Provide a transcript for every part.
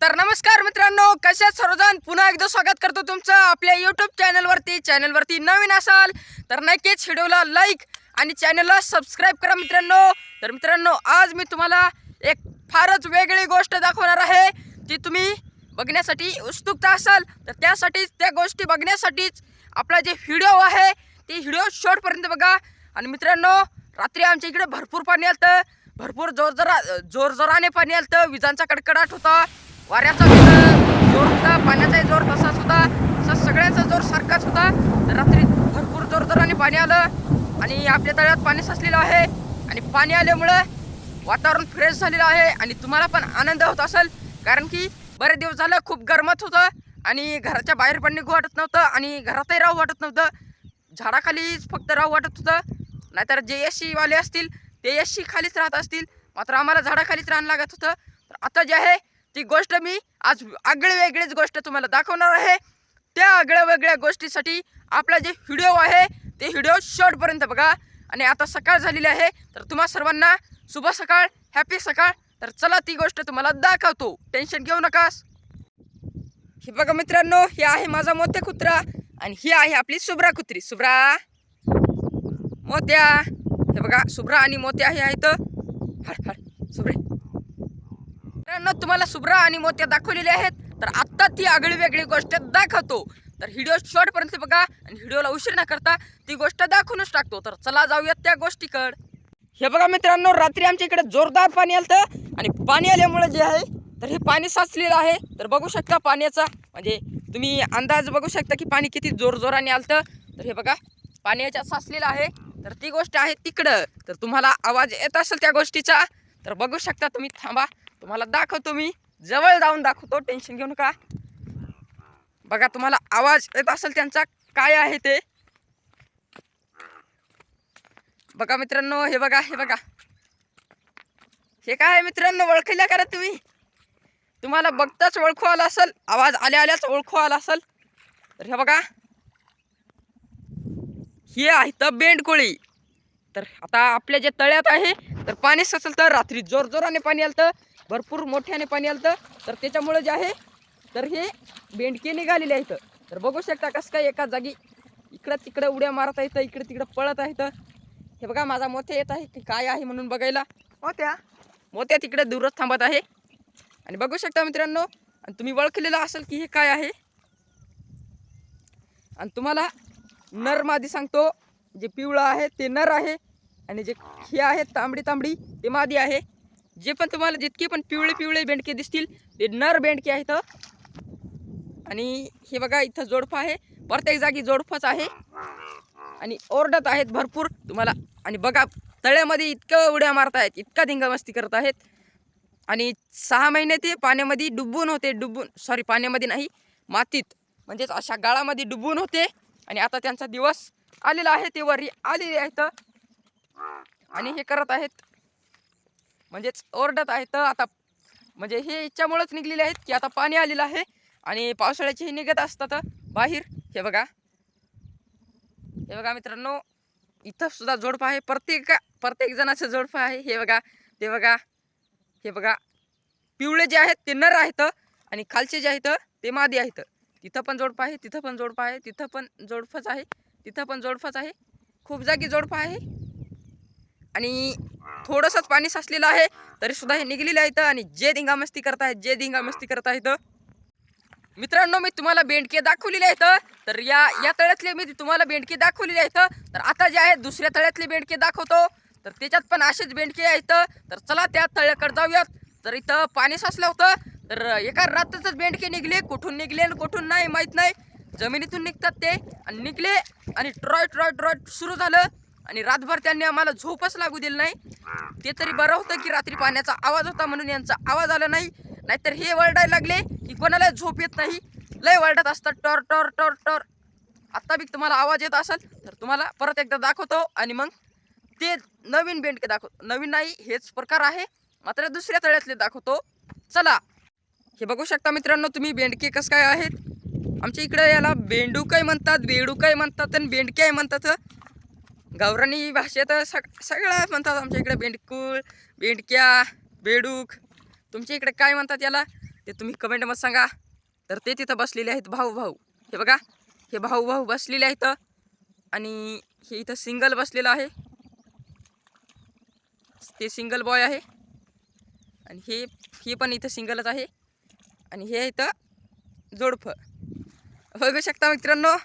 तर नमस्कार मित्रांनो कशा सर्वजण? पुन्हा एकदा स्वागत करतो तुमचं आपल्या यूट्यूब चॅनलवरती चॅनलवरती नवीन असाल तर नक्कीच व्हिडिओला लाईक आणि चॅनलला सबस्क्राईब करा मित्रांनो. तर मित्रांनो आज मी तुम्हाला एक फारच वेगळी गोष्ट दाखवणार आहे ती तुम्ही बघण्यासाठी उत्सुकता असाल. तर त्यासाठीच त्या गोष्टी बघण्यासाठीच आपला जे व्हिडिओ आहे ती व्हिडिओ शेवटपर्यंत बघा. आणि मित्रांनो रात्री आमच्या इकडे भरपूर पाणी आलं भरपूर जोरजरा जोरजोराने पाणी आलं विजांचा कडकडाट होता. वाऱ्याचा सुद्धा जोर होता पाण्याचाही जोर तसाच होता तसा सगळ्यांचा जोर सारखाच होता. रात्री भरपूर जोर पाणी आलं आणि आपल्या तळ्यात पाणी साचलेलं आहे. आणि पाणी आल्यामुळं वातावरण फ्रेश झालेलं आहे आणि तुम्हाला पण आनंद होत असेल. कारण की बरेच दिवस झालं खूप गरमत होतं आणि घराच्या बाहेर पण निघू वाटत नव्हतं आणि घरातही राहू वाटत नव्हतं. झाडाखालीच फक्त राहू वाटत होतं. नाहीतर जे एस वाले असतील ते एस सी खालीच राहत असतील. मात्र आम्हाला झाडाखालीच राहणं लागत होतं. तर आता जे आहे ती गोष्ट मी आज आगळे वेगळीच गोष्ट तुम्हाला दाखवणार आहे. त्या आगळ्या वेगळ्या गोष्टीसाठी आपला जे व्हिडिओ आहे ते व्हिडिओ शॉर्टपर्यंत बघा. आणि आता सकाळ झालेली आहे तर तुम्हा सर्वांना शुभ सकाळ हॅपी सकाळ. तर चला ती गोष्ट तुम्हाला दाखवतो. टेन्शन घेऊ नकास. हे बघा मित्रांनो हे आहे माझा मोत्या कुत्रा आणि ही आहे आपली सुब्रा कुत्री. सुब्रा. मोत्या. हे बघा सुब्रा आणि मोत्या हे आहेत. हड हड सुब्रे. मित्रांनो तुम्हाला सुब्रा आणि मोत्या दाखवलेले आहेत. तर आत्ता ती आगळी वेगळी गोष्ट दाखवतो. तर व्हिडिओ शॉर्टपर्यंत बघा आणि व्हिडिओला उशीर न करता ती गोष्ट दाखवूनच टाकतो. तर चला जाऊयात त्या गोष्टीकड. हे बघा मित्रांनो रात्री आमच्या इकडे जोरदार पाणी आलं आणि पाणी आल्यामुळे जे आहे तर हे पाणी साचलेलं आहे. तर बघू शकता पाण्याचा म्हणजे तुम्ही अंदाज बघू शकता की पाणी किती जोरजोराने आलतं. तर हे बघा पाण्याच्या साचलेलं आहे. तर ती गोष्ट आहे तिकडं. तर तुम्हाला आवाज येत असेल त्या गोष्टीचा तर बघू शकता तुम्ही थांबा. तुम्हाला दाखवतो मी. जवळ जाऊन दाखवतो. टेन्शन घेऊ नका. बघा तुम्हाला आवाज येत असेल त्यांचा काय आहे ते? बघा मित्रांनो हे बघा हे बघा. हे काय आहे मित्रांनो ओळखल्या करा तुम्ही. तुम्हाला बघताच ओळखू आला असेल. आवाज आल्या आल्याच ओळखू आला असेल. तर हे बघा. हे आहे तर बेंडकोळी तर आता आपल्या जे तळ्यात आहे तर पाणी सचल तर रात्री जोर जोराने पाणी आलं भरपूर मोठ्याने पाणी आलं तर त्याच्यामुळे जे आहे तर हे बेंडके निघालेले आहेत. तर बघू शकता कसं काय एका जागी इकडं तिकडं उड्या मारत आहेत इकडं तिकडं पळत आहेत. हे बघा माझा मोत्या येत आहे की काय आहे म्हणून बघायला. मोत्या? मोत्या तिकडे दूरच थांबत आहे. आणि बघू शकता मित्रांनो आणि तुम्ही ओळखलेलं असेल की हे काय आहे. आणि तुम्हाला नर मादी सांगतो जे पिवळं आहे ते नर आहे. आणि जे हे आहेत तांबडी तांबडी ते मादी आहे. जे पण तुम्हाला जितके पण पिवळे पिवळे बेंडके दिसतील ते नर बेंडके आहेत. आणि हे बघा इथं जोडफं आहे. प्रत्येक जागी जोडफाच आहे. आणि ओरडत आहेत भरपूर तुम्हाला. आणि बघा तळ्यामध्ये इतकं उड्या मारत आहेत इतका धिंगामस्ती करत आहेत. आणि सहा महिने ते पाण्यामध्ये डुबून होते डुबून सॉरी पाण्यामध्ये नाही मातीत. म्हणजेच अशा गाळामध्ये डुबून होते. आणि आता त्यांचा दिवस आलेला आहे ते वरी आलेले आहेत. आणि हे करत आहेत. म्हणजेच ओरडत आहेत. आता म्हणजे हे इच्छामुळेच निघलेले आहेत की आता पाणी आलेलं आहे आणि पावसाळ्याचेही निघत असतात. बाहेर हे बघा. हे बघा मित्रांनो इथं सुद्धा जोडपं आहे. प्रत्येक प्रत्येक जणाचं जोडपं आहे. हे बघा ते बघा हे बघा. पिवळे जे आहेत ते नर आहेत आणि खालचे जे आहेत ते मादी आहेत. तिथं पण जोडपं आहे तिथं पण जोडपं आहे तिथं पण जोडपंच आहे तिथं पण जोडपंच आहे. खूप जागी जोडपं आहे. आणि थोडंसंच पाणी साचलेलं आहे तरी सुद्धा हे निघलेले आहेत आणि जे धिंगामस्ती करत आहेत जे धिंगामस्ती करत आहेत मित्रांनो मी तुम्हाला बेंडके दाखवलेले आहेत तर या या तळ्यातले मी तुम्हाला बेंडके दाखवलेले आहेत. तर आता जे आहे दुसऱ्या तळ्यातले बेंडके दाखवतो. तर त्याच्यात पण असेच बेंडके आहेत तर चला त्या तळ्याकडे जाऊयात. तर इथं पाणी साचलं होतं. तर एका रात्रीतच बेंडके निघले. कुठून निघले आणि कुठून नाही माहीत नाही. जमिनीतून निघतात ते. आणि निघले आणि ट्रॉय ट्रॉय ट्रॉय सुरू झालं. आणि रातभर त्यांनी आम्हाला झोपच लागू दिलं नाही. ते तरी बरं होतं की रात्री पाण्याचा आवाज होता म्हणून यांचा आवाज आला नाही. नाहीतर हे वरडायला लागले की कोणाला झोप येत नाही. लय वरडत असतात टॉर टॉर टॉर टॉर. आत्ता बी तुम्हाला आवाज येत असेल तर तुम्हाला परत एकदा दाखवतो आणि मग ते नवीन बेंडके दाखव नवीन नाही हेच प्रकार आहे. मात्र दुसऱ्या तळ्यातले दाखवतो. चला. हे बघू शकता मित्रांनो तुम्ही बेंडके कसं काय आहेत. आमच्या इकडे याला बेंडूकाई म्हणतात बेडूकाई म्हणतात आणि बेंडके म्हणतात. गावरानी भाषेत सग सगळ्या म्हणतात आमच्या इकडे बेंडकुळ बेंडक्या बेडूक तुमच्या इकडे काय म्हणतात याला? ते तुम्ही कमेंटमध्ये सांगा. तर ते तिथं बसलेले आहेत भाऊ भाऊ. हे बघा हे भाऊ भाऊ बसलेले आहेत. आणि हे इथं सिंगल बसलेलं आहे. ते सिंगल बॉय आहे. आणि हे हे पण इथं सिंगलच आहे. आणि हे इथं जोडफं बघू शकता मित्रांनो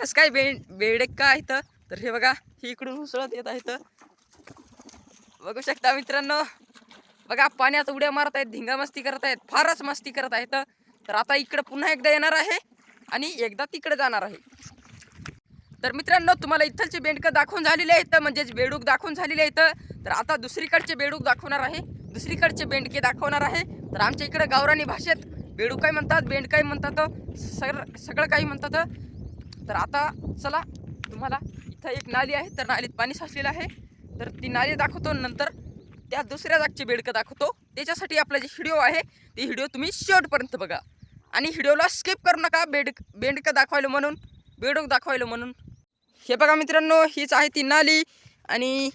कसं काय बे बेडक का इथं तर हे बघा हे इकडून उसळत येत आहेत बघू शकता मित्रांनो बघा पाण्यात उड्या मारत आहेत धिंगा मस्ती करत आहेत फारच मस्ती करत आहेत. तर आता इकडं पुन्हा एकदा येणार आहे आणि एकदा तिकडे जाणार आहे. तर मित्रांनो तुम्हाला इथलचे बेंडकं दाखवून झालेले आहेत म्हणजेच बेडूक दाखवून झालेले आहेत. तर आता दुसरीकडचे बेडूक दाखवणार आहे. दुसरीकडचे बेंडके दाखवणार आहे. तर आमच्या इकडे गावरानी भाषेत बेडूक काय म्हणतात बेंडकाय म्हणतात सर सगळं काही म्हणतात. तर आता चला तुम्हाला इथं एक नाली आहे तर नालीत पाणी साचलेलं आहे. तर ती नाली दाखवतो नंतर त्या दुसऱ्या जागची बेडकं दाखवतो. त्याच्यासाठी आपला जे व्हिडिओ आहे ते व्हिडिओ तुम्ही शेवटपर्यंत बघा. आणि व्हिडिओला स्किप करू नका बेड बेंडकं दाखवायला म्हणून बेडक दाखवायला म्हणून. हे बघा मित्रांनो हीच आहे ती नाली. आणि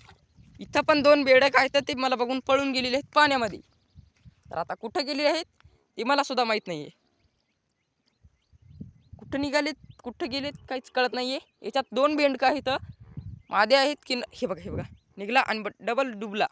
इथं पण दोन बेडक आहेत ते मला बघून पळून गेलेले आहेत पाण्यामध्ये. तर आता कुठं गेले आहेत ते मला सुद्धा माहीत नाही आहे कुठं निघालेत? कुठं गेलेत काहीच कळत नाही आहे याच्यात दोन बेंडकं आहेत मादे आहेत की हे बघा हे बघा. निघला आणि डबल डुबला.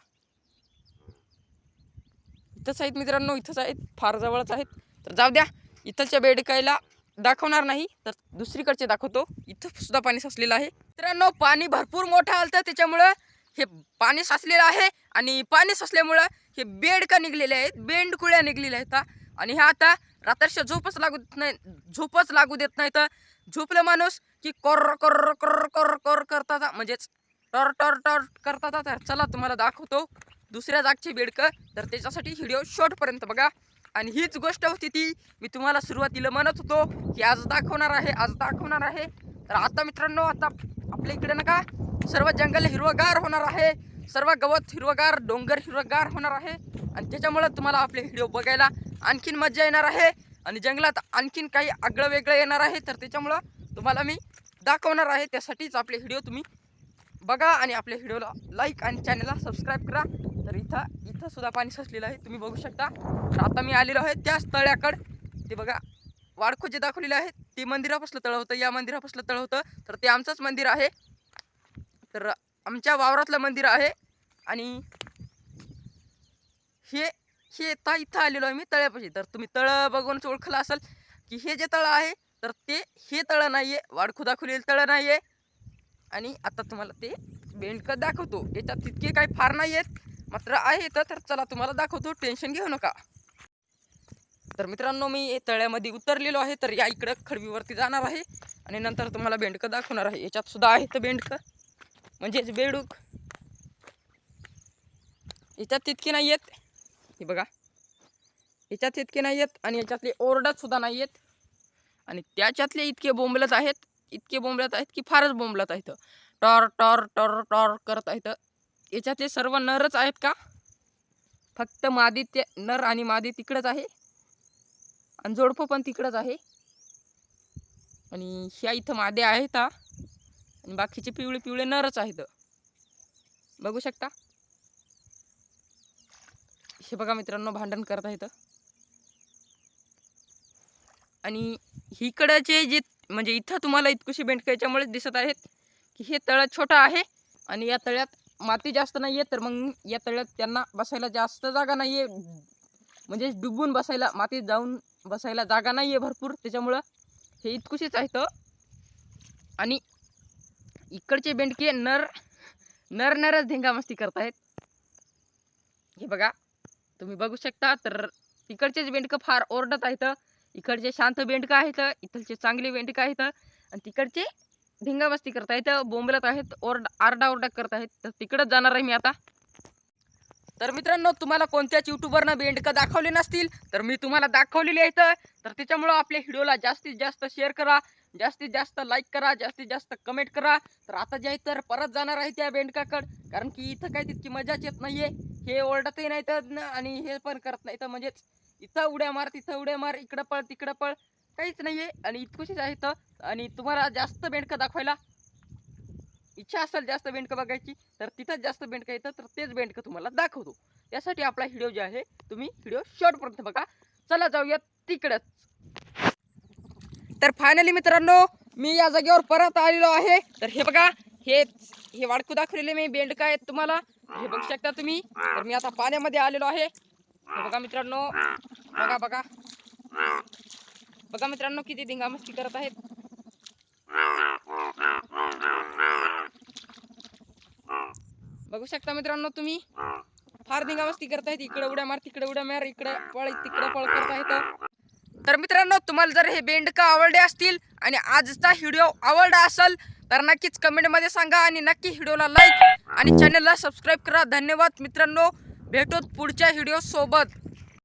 इथंच आहेत मित्रांनो इथंच आहेत. फार जवळच आहेत. तर जाऊ द्या इथलच्या बेडकायला दाखवणार नाही तर दुसरीकडचे दाखवतो. इथं सुद्धा पाणी साचलेलं आहे. मित्रांनो पाणी भरपूर मोठं आलं तर त्याच्यामुळं हे पाणी साचलेलं आहे. आणि पाणी साचल्यामुळं हे बेडका निघलेले आहेत बेंडकुळ्या निघलेल्या आहेत आणि ह्या आता रात्रच्या झोपच लागू देत नाही झोपच लागू देत नाही तर झोपलं माणूस की कर कर कर कर कर करता म्हणजेच टर टर टर करता तर चला तुम्हाला दाखवतो दुसऱ्या जागची बेडकं. तर त्याच्यासाठी व्हिडिओ शॉर्टपर्यंत बघा. आणि हीच गोष्ट होती ती मी तुम्हाला सुरुवातीला म्हणत होतो की आज दाखवणार आहे आज दाखवणार आहे. तर आता मित्रांनो आता आपल्या इकडे नका. सर्व जंगल हिरवगार होणार आहे. सर्व गवत हिरवगार डोंगर हिरवगार होणार आहे. आणि त्याच्यामुळं तुम्हाला आपले व्हिडिओ बघायला आणखीन मजा येणार आहे. आणि जंगलात आणखीन काही आगळं वेगळं येणार आहे तर त्याच्यामुळं तुम्हाला मी दाखवणार आहे. त्यासाठीच आपले व्हिडिओ तुम्ही बघा आणि आपल्या व्हिडिओला लाईक आणि चॅनलला सबस्क्राईब करा. तर इथं इथं सुद्धा पाणी साचलेलं आहे. तुम्ही बघू शकता. तर आता मी आलेलो आहे त्याच तळ्याकडं. ते बघा वाडखो जे दाखवलेलं आहे ते मंदिरापासलं तळ होतं या मंदिरापासलं तळ होतं तर ते आमचंच मंदिर आहे. तर आमच्या वावरातलं मंदिर आहे. आणि हे हे ता इथं आलेलो आहे मी तळ्यापाशी. तर तुम्ही तळं बघूनच ओळखलं असेल की हे जे तळं आहे तर ते हे तळं नाही आहे वाडखो तळं नाही आहे आणि आता तुम्हाला ते बेंडकं दाखवतो. याच्यात तितके काही फार नाही आहेत मात्र आहे तर चला तुम्हाला दाखवतो. टेन्शन घेऊ नका. तर मित्रांनो मी तळ्यामध्ये उतरलेलो आहे तर या इकडं खडवीवरती जाणार आहे. आणि नंतर तुम्हाला बेंडकं दाखवणार आहे. याच्यात सुद्धा आहे तर बेंडकं. म्हणजेच बेडूक. याच्यात तितके नाही आहेत हे बघा. याच्यात इतके नाही आहेत आणि याच्यातले ओरडत सुद्धा नाही आहेत आणि त्याच्यातले इतके बोंबलत आहेत इतके बोंबलत आहेत की फारच बोंबलत आहेत. टॉर टॉर टॉर टॉर करत आहेत. याच्यातले सर्व नरच आहेत का? फक्त मादी ते नर आणि मादी तिकडंच आहे. आणि जोडपं पण तिकडंच आहे. आणि ह्या इथं मादे आहेत हा. आणि बाकीचे पिवळे पिवळे नरच आहेत. बघू शकता? हे बघा मित्रांनो भांडण करत आहेत. आणि इकडचे जे म्हणजे इथं तुम्हाला इतकुशी बेंडकं दिसत आहेत की हे तळं छोटं आहे आणि या तळ्यात माती जास्त नाही आहे तर मग या तळ्यात त्यांना बसायला जास्त जागा नाही आहे म्हणजे डुबून बसायला मातीत जाऊन बसायला जागा नाही आहे भरपूर त्याच्यामुळं हे इतकुशीच आहेत. आणि इकडचे बेंडके नर नर नरच धिंगामस्ती करतायत हे बघा. तुम्ही बघू शकता तर तिकडचेच बेंडकं फार ओरडत आहेत. इकडचे शांत बेंडकं आहेत इथलचे चांगले बेंडकं आहेत आणि तिकडचे धिंगामस्ती करत आहेत बोंबलत आहेत ओरड आरडाओरडा करत आहेत. तर तिकडंच जाणार आहे मी आता. तर मित्रांनो तुम्हाला कोणत्याच युट्यूबरनं बेंडकं दाखवले नसतील तर मी तुम्हाला दाखवलेली आहेत. तर त्याच्यामुळं आपल्या व्हिडिओला जास्तीत जास्त शेअर करा. जास्तीत जास्त लाईक करा जास्तीत जास्त कमेंट करा. तर आता जे आहे तर परत जाणार आहे त्या बेंडकाकड कारण की इथं काही तितकी मजाच येत नाहीये. हे ओरडतही नाही तर आणि हे पण करत नाही तर म्हणजेच इथं उड्या मार तिथं उड्या मार इकडं पळ तिकडं पळ. काहीच नाहीये. आणि इतकुशीच आहे इथं. आणि तुम्हाला जास्त बेंडकं दाखवायला इच्छा असेल जास्त बेंडकं बघायची तर तिथंच जास्त बेंडकं येतं. तर तेच बेंडकं तुम्हाला दाखवतो. त्यासाठी आपला व्हिडिओ जे आहे तुम्ही व्हिडिओ शॉर्टपर्यंत बघा. चला जाऊया तिकडच. तर फायनली मित्रांनो मी या जागेवर परत आलेलो आहे. तर हे बघा हे हे वाडकू दाखवलेले मी बेंडका आहेत तुम्हाला? हे बघू शकता तुम्ही. तर मी आता पाण्यामध्ये आलेलो आहे. बघा मित्रांनो बघा बघा. बघा मित्रांनो किती धिंगामस्ती करत आहेत. बघू शकता मित्रांनो तुम्ही? फार धिंगामस्ती करतायत इकडे उड्या मार तिकडे उड्या मार इकडे पळ तिकडे पळ करतायत तर मित्रांनो तुम्हाला जर हे बेंडका आवडले असतील आणि आजचा व्हिडिओ आवडला असेल तर नक्कीच कमेंटमध्ये सांगा आणि नक्की व्हिडिओला लाईक आणि चॅनलला सबस्क्राईब करा. धन्यवाद मित्रांनो. भेटूत पुढच्या व्हिडिओ सोबत